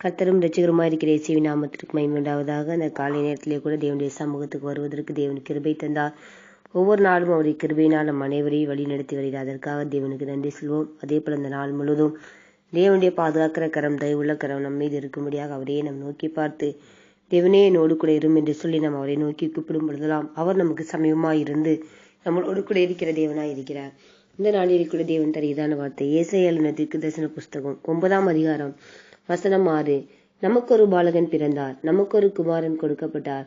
கத்தரும் ரட்சகருமாய் இருக்கிற இசைவி நாமத்திற்கு மகிமையுண்டாவதாக. அந்த காலை நேரத்திலே கூட தேவனுடைய சமூகத்துக்கு வருவதற்கு தேவன் கிருபை தந்தார். ஒவ்வொரு நாளும் அவருடைய கிருபையினால் நம் அனைவரையும் வழி நடத்தி வருகிறார் அதற்காக தேவனுக்கு நன்றி சொல்வோம். அதே போல இந்த நாள் முழுவதும் தேவனுடைய பாதுகாக்கிற கரம் தயவுள்ள கரம் நம் மீது இருக்கும்படியாக அவரையே நம் நோக்கி பார்த்து தேவனே என்னோடு கூட இரும் என்று சொல்லி நாம் அவரை நோக்கி கூப்பிடும் பொழுதெல்லாம் அவர் நமக்கு சமயமாக இருந்து நம்மளோடு கூட இருக்கிற தேவனாய் இருக்கிறார். இந்த நாளில் கூட தேவன் தருகிறான வார்த்தை ஏசையாளுநர் திக்கு தரிசன புஸ்தகம் ஒன்பதாம் அதிகாரம் வசனம் ஆறு நமக்கு ஒரு பாலகன் பிறந்தார் நமக்கு ஒரு குமாரன் கொடுக்கப்பட்டார்.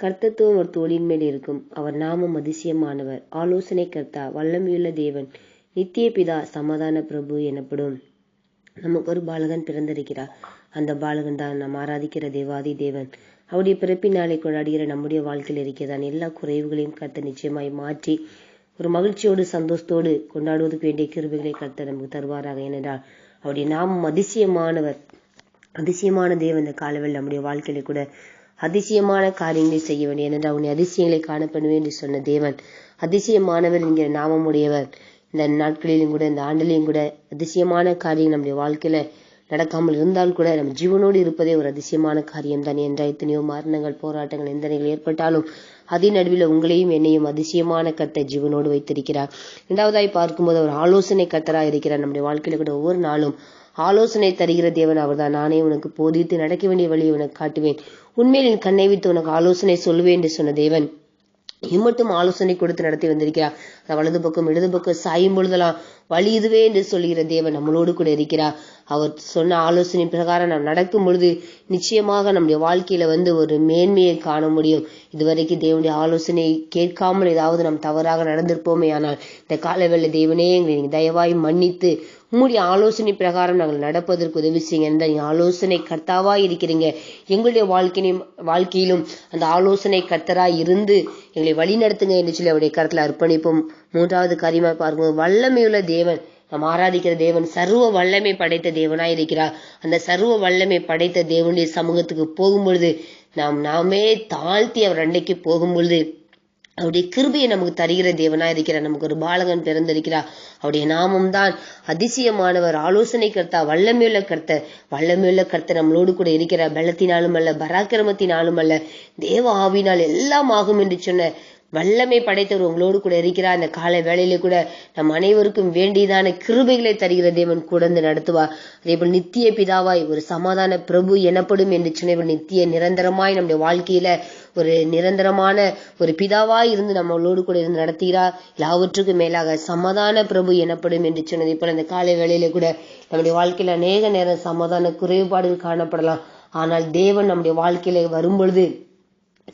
கர்த்தத்துவம் ஒரு தோளின் மேல் இருக்கும். அவர் நாமம் அதிசயமானவர். ஆலோசனை கர்த்தா வல்லமையுள்ள தேவன். நித்திய பிதா சமாதான பிரபு எனப்படும். நமக்கு ஒரு பாலகன் பிறந்திருக்கிறார். அந்த பாலகன் தான் நாம் ஆராதிக்கிற தேவாதி தேவன். அவருடைய பிறப்பினாலே கொண்டாடுகிற நம்முடைய வாழ்க்கையில் இருக்கிறதான். எல்லா குறைவுகளையும் கர்த்த நிச்சயமாய் மாற்றி ஒரு மகிழ்ச்சியோடு சந்தோஷத்தோடு கொண்டாடுவதற்கு வேண்டிய கிருபைகளை கர்த்த நமக்கு தருவாராக. ஏனென்றால் அவருடைய நாமம் அதிசயமானவர். அதிசயமான தேவன் இந்த காலவில் நம்முடைய வாழ்க்கையில கூட அதிசயமான காரியங்களை செய்ய வேண்டும் ஏனென்றால் உன்னை அதிசயங்களை காணப்படுவேன் என்று சொன்ன தேவன். அதிசயமானவர் என்கிற நாமமுடையவர். இந்த நாட்களிலும் கூட இந்த ஆண்டிலையும் கூட அதிசயமான காரியம் நம்முடைய வாழ்க்கையில நடக்காமல் இருந்தால் கூட நம்ம ஜீவனோடு இருப்பதே ஒரு அதிசயமான காரியம் தான் என்றால் எத்தனையோ மரணங்கள் போராட்டங்கள் எந்தனைகள் ஏற்பட்டாலும் அதன் நடுவில் உங்களையும் என்னையும் அதிசயமான கத்தை ஜீவனோடு வைத்திருக்கிறார். இரண்டாவதாய் பார்க்கும்போது ஒரு ஆலோசனை கத்தராக இருக்கிறார். நம்முடைய வாழ்க்கையில கூட ஒவ்வொரு நாளும் ஆலோசனை தருகிற தேவன் அவர்தான். நானே உனக்கு போதித்து நடக்க வேண்டிய வழியை உனக்கு காட்டுவேன். உண்மையில் என் கண்ணை விட்டு உனக்கு ஆலோசனை சொல்லுவேன் என்று சொன்ன தேவன். இம்மட்டும் ஆலோசனை கொடுத்து நடத்தி வந்திருக்கிறார் வலது பக்கம் இடது பக்கம் சாயும் பொழுதெல்லாம் வழி இதுவே என்று சொல்லுகிற தேவன் நம்மளோடு கூட இருக்கிறார் அவர் சொன்ன ஆலோசனை பிரகாரம் நாம் நடக்கும் பொழுது நிச்சயமாக நம்முடைய வாழ்க்கையில வந்து ஒரு மேன்மையை காண முடியும். இதுவரைக்கும் தேவனுடைய ஆலோசனை கேட்காமல் ஏதாவது நாம் தவறாக நடந்திருப்போமே ஆனால் இந்த காலவேளை தேவனே எங்களை நீங்கள் தயவாய் மன்னித்து உங்களுடைய ஆலோசனை பிரகாரம் நாங்கள் நடப்பதற்கு உதவி செய்யுங்க. என்ற ஆலோசனை கர்த்தாவா இருக்கிறீங்க எங்களுடைய வாழ்க்கையிலும் வாழ்க்கையிலும் அந்த ஆலோசனை கர்த்தராக இருந்து எங்களை வழி நடத்துங்க என்று சொல்லி அவருடைய கருத்தில் அர்ப்பணிப்போம். மூன்றாவது காரியமா பார்க்கும்போது வல்லமையுள்ள தேவன் நாம் ஆராதிக்கிற தேவன் சர்வ வல்லமை படைத்த தேவனாய் இருக்கிறார். அந்த சர்வ வல்லமை படைத்த தேவனுடைய சமூகத்துக்கு போகும்பொழுது நாம் நாமே தாழ்த்தி அவர் அன்னைக்கு போகும்பொழுது அவருடைய கிருபையை நமக்கு தருகிற தேவனா இருக்கிறார். நமக்கு ஒரு பாலகன் பிறந்திருக்கிறார். அவருடைய நாமம் தான் அதிசயமானவர் ஆலோசனை கர்த்தா வல்லமையுள்ள கர்த்த வல்லமையுள்ள கர்த்த நம்மளோடு கூட இருக்கிறார். பலத்தினாலும் அல்ல பராக்கிரமத்தினாலும் அல்ல. தேவ ஆவினால் எல்லாம் ஆகும் என்று சொன்ன வல்லமை படைத்தவர் உங்களோடு கூட இருக்கிறார். அந்த காலை வேளையில கூட நம் அனைவருக்கும் வேண்டியதான கிருபைகளை தருகிற தேவன் கூட நடத்துவார். அதே போல் நித்திய பிதாவாய் ஒரு சமாதான பிரபு எனப்படும் என்று சொன்னவர் நித்திய நிரந்தரமாய் நம்முடைய வாழ்க்கையில ஒரு நிரந்தரமான ஒரு பிதாவாய் இருந்து நம்மளோடு கூட இருந்து நடத்துகிறார். எல்லாவற்றுக்கும் மேலாக சமாதான பிரபு எனப்படும் என்று சொன்னதை போல அந்த காலை வேளையில கூட நம்முடைய வாழ்க்கையில அநேக நேரம் சமாதான குறைபாடுகள் காணப்படலாம். ஆனால் தேவன் நம்முடைய வாழ்க்கையில வரும்பொழுது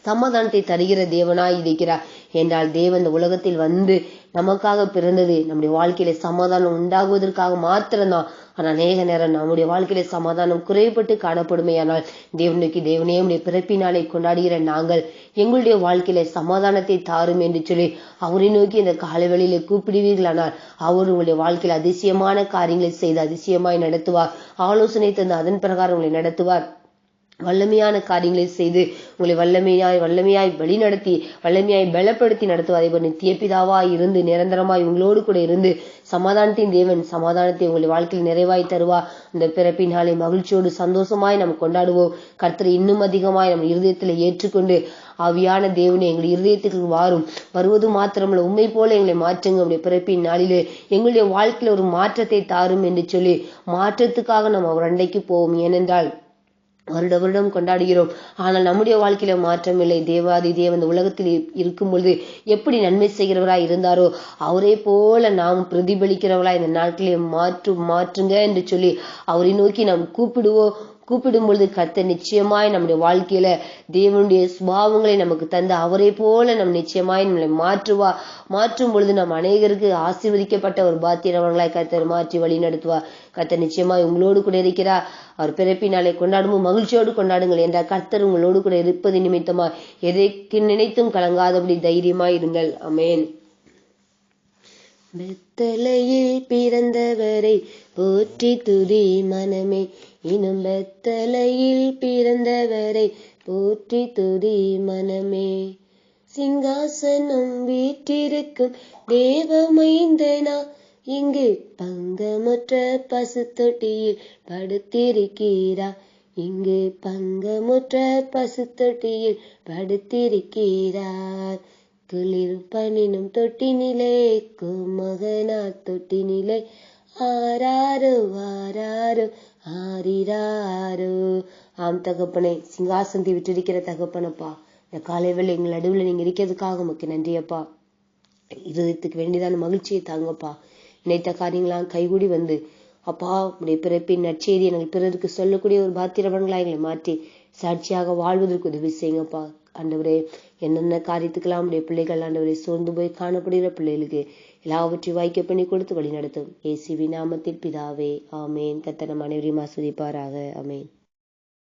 சமாதானத்தை தருகிற தேவனாய் இருக்கிறார். என்றால் தேவன் இந்த உலகத்தில் வந்து நமக்காக பிறந்தது நம்முடைய வாழ்க்கையில சமாதானம் உண்டாகுவதற்காக மாத்திரம்தான். ஆனால் அநேக நேரம் நம்முடைய வாழ்க்கையில சமாதானம் குறைபட்டு காணப்படுமே. ஆனால் தேவனுக்கு தேவனே உடைய பிறப்பினாலே கொண்டாடுகிற நாங்கள் எங்களுடைய வாழ்க்கையில சமாதானத்தை தாரும் என்று சொல்லி அவரை நோக்கி இந்த காலவெளியில கூப்பிடுவீர்களானால் அவர் உங்களுடைய வாழ்க்கையில அதிசயமான காரியங்களை செய்து அதிசயமாய் நடத்துவார். ஆலோசனை தந்து அதன் பிரகாரம் உங்களை நடத்துவார். வல்லமையான காரியங்களை செய்து உங்களை வல்லமையாய் வல்லமையாய் வழிநடத்தி வல்லமையாய் பலப்படுத்தி நடத்துவார் அதே நித்திய பிதாவாய் இருந்து நிரந்தரமாய் உங்களோடு கூட இருந்து சமாதானத்தின் தேவன் சமாதானத்தை உங்களுடைய வாழ்க்கையில் நிறைவாய் தருவா. இந்த பிறப்பின் மகிழ்ச்சியோடு சந்தோஷமாய் நம்ம கொண்டாடுவோம். கர்த்தரை இன்னும் அதிகமாய் நம்ம இருதயத்தில் ஏற்றுக்கொண்டு ஆவியான தேவனை எங்கள் இருதயத்துக்கு வாரும். வருவது மாத்திரமல்ல உண்மை போல எங்களை மாற்றுங்க. உடைய பிறப்பின் நாளிலே எங்களுடைய வாழ்க்கையில் ஒரு மாற்றத்தை தாரும் என்று சொல்லி மாற்றத்துக்காக நம்ம அவர் அண்டைக்கு போவோம். ஏனென்றால் வருட வருடம் கொண்டாடுகிறோம். ஆனால் நம்முடைய வாழ்க்கையில மாற்றம் இல்லை தேவாதி தேவன் உலகத்தில் இருக்கும் பொழுது எப்படி நன்மை செய்கிறவராய் இருந்தாரோ அவரே போல நாம் பிரதிபலிக்கிறவராய் இந்த நாட்களை மாற்று மாற்றுங்க என்று சொல்லி அவரை நோக்கி நாம் கூப்பிடுவோம். கூப்பிடும் பொழுது கத்த நிச்சயமாய் நம்முடைய வாழ்க்கையில தேவனுடைய சுபாவங்களை நமக்கு தந்து அவரை போல நம் நிச்சயமாய் நம்மளை மாற்றுவா. மாற்றும் பொழுது நம் அநேகருக்கு ஆசீர்வதிக்கப்பட்ட ஒரு பாத்திரவங்களாய் கத்தர் மாற்றி வழி நடத்துவா. கத்த நிச்சயமாய் உங்களோடு கூட இருக்கிறார். அவர் பிறப்பினாலே கொண்டாடும் மகிழ்ச்சியோடு கொண்டாடுங்கள் என்ற கர்த்தர் உங்களோடு கூட இருப்பது நிமித்தமா எதைக்கு நினைத்தும் கலங்காதபடி தைரியமாய் இருங்கள். அமேன் பெத்தலையில் பிறந்தவரை போற்றி துதி மனமே. இனும் பெத்தலையில் பிறந்தவரை போற்றி துதி மனமே. சிங்காசனம் வீற்றிருக்கும் தேவமைந்தனா இங்கு பங்கமுற்ற பசு தொட்டியில் படுத்திருக்கிறா. இங்கு பங்கமுற்ற பசு தொட்டியில் படுத்திருக்கிறார் குளிர் பனினும் தொட்டினிலே குமகனா தொட்டினிலே ஆராரோ ஆராரோ ஆரிராரோ. ஆம் தகப்பனை சிங்காசந்தி விட்டிருக்கிற தகப்பனப்பா. இந்த காலை வேளை எங்கள் நடுவில் நீங்க இருக்கிறதுக்காக உமக்கு நன்றியப்பா. இருதயத்துக்கு வேண்டியதான மகிழ்ச்சியை தாங்கப்பா. நினைத்த காரியங்களாம் கைகூடி வந்து அப்பா உடைய பிறப்பின் நற்செய்தி எங்கள் பிறருக்கு சொல்லக்கூடிய ஒரு பாத்திரவன்களா எங்களை மாற்றி சாட்சியாக வாழ்வதற்கு உதவி செய்யுங்கப்பா. ஆண்டவரே என்னென்ன காரியத்துக்கெல்லாம் உடைய பிள்ளைகள் ஆண்டவரை சோர்ந்து போய் காணப்படுகிற பிள்ளைகளுக்கு எல்லாவற்றையும் வாய்க்க பண்ணி கொடுத்து வழி நடத்தும் ஏசிவி நாமத்தில் பிதாவே ஆமேன். கத்தனம் அனைவரையும் ஆஸ்வதிப்பாராக. ஆமேன்.